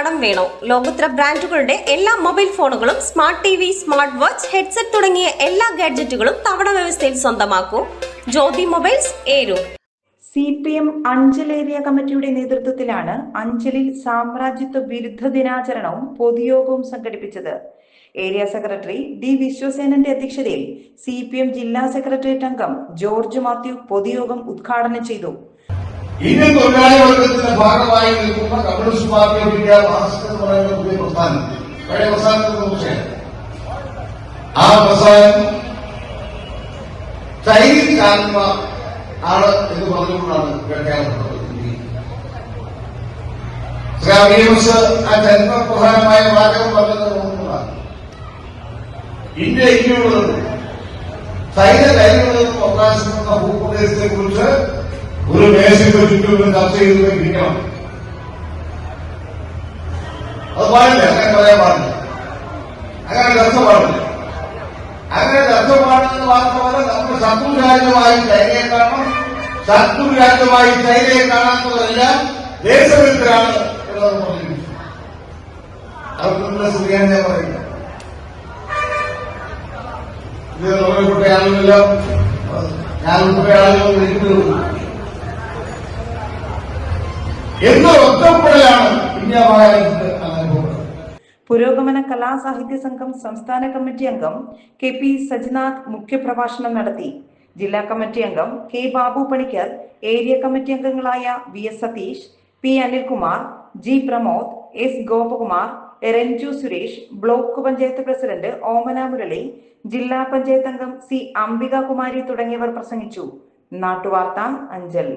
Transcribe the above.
കടം വേണോ? ലോകോത്തര ബ്രാൻഡുകളുടെ എല്ലാ മൊബൈൽ ഫോണുകളും smart T V smart watch headset തുടങ്ങിയ എല്ലാ ഗാഡ്ജറ്റുകളും തവണ വ്യവസ്ഥയിൽ സ്വന്തമാക്കൂ. Jyothi mobiles ഏരു. C P M Anchal area കമ്മിറ്റിയുടെ നേതൃത്വത്തിലാണ് അഞ്ചലിൽ സാമ്രാജ്യത്വ വിരുദ്ധ ദിനാചരണവും പൊതുയോഗവും സംഘടിപ്പിച്ചത്. ഏരിയ സെക്രട്ടറി ഡി വിശ്വസേനന്റെ അധ്യക്ഷതയിൽ സി പി എം ജില്ലാ സെക്രട്ടേറിയറ്റ് അംഗം ജോർജ് മാത്യു പൊതുയോഗം ഉദ്ഘാടനം ചെയ്തു. ഇന്ത്യൻ തൊഴിലാളി വർഗത്തിന്റെ ഭാഗമായി നിൽക്കുന്ന communist party of India Marxist എന്ന് പറയുന്ന പുതിയ പ്രസ്ഥാനം. പഴയ പ്രസ്ഥാനത്തെ കുറിച്ച് ആ പ്രസ്ഥാനം ചൈനീസ് ആത്മ ആണ് എന്ന് പറഞ്ഞുകൊണ്ടാണ് വ്യാഖ്യാനപ്പെട്ടത് അബിയംസ് ആ ചരിത്രപ്രധാനമായ വാചകം പറഞ്ഞത് ഇന്ത്യ ഇന്ത്യയുള്ളത് ചൈന ചൈനയുള്ളതെന്ന് മേശയ്ക്ക് ചുറ്റും ചർച്ച ചെയ്തുകൊണ്ടിരിക്കണം അത് പാടില്ല അങ്ങനെ പറയാൻ പാടില്ല. അങ്ങനെ ചർച്ച പാടില്ല. അങ്ങനെ ചർച്ച പാടില്ലെന്ന് മാത്രമല്ല നമ്മുടെ ശത്രു രാജ്യമായി ചൈനയെ കാണണം. ശത്രു രാജ്യമായി ചൈനയെ കാണാത്തവരെല്ലാം ദേശവിരുദ്ധരാണ് എന്നത് പറഞ്ഞിരിക്കുന്നു. അവർക്കൊന്നും ശരിയാണ് ഞാൻ പറയുന്നത് ഇത് നമ്മളെ ഉൾപ്പെട്ട ഞാൻ ഉൾപ്പെട്ട ആളുകൾ ഇന്ത്യ പുരോഗമന കലാസാഹിത്യ സംഘം സംസ്ഥാന കമ്മിറ്റി അംഗം കെ പി സജ്നാഥ് മുഖ്യപ്രഭാഷണം നടത്തി. ജില്ലാ കമ്മിറ്റി അംഗം K Babu Panicker area committee അംഗങ്ങളായ V S Satheesh P Anilkumar G Pramod S Gopakumar Ranju Suresh block panchayat president Omana Murali ജില്ലാ പഞ്ചായത്ത് അംഗം സി അംബിക കുമാരി തുടങ്ങിയവർ പ്രസംഗിച്ചു. നാട്ടുവാർത്ത അഞ്ചൽ.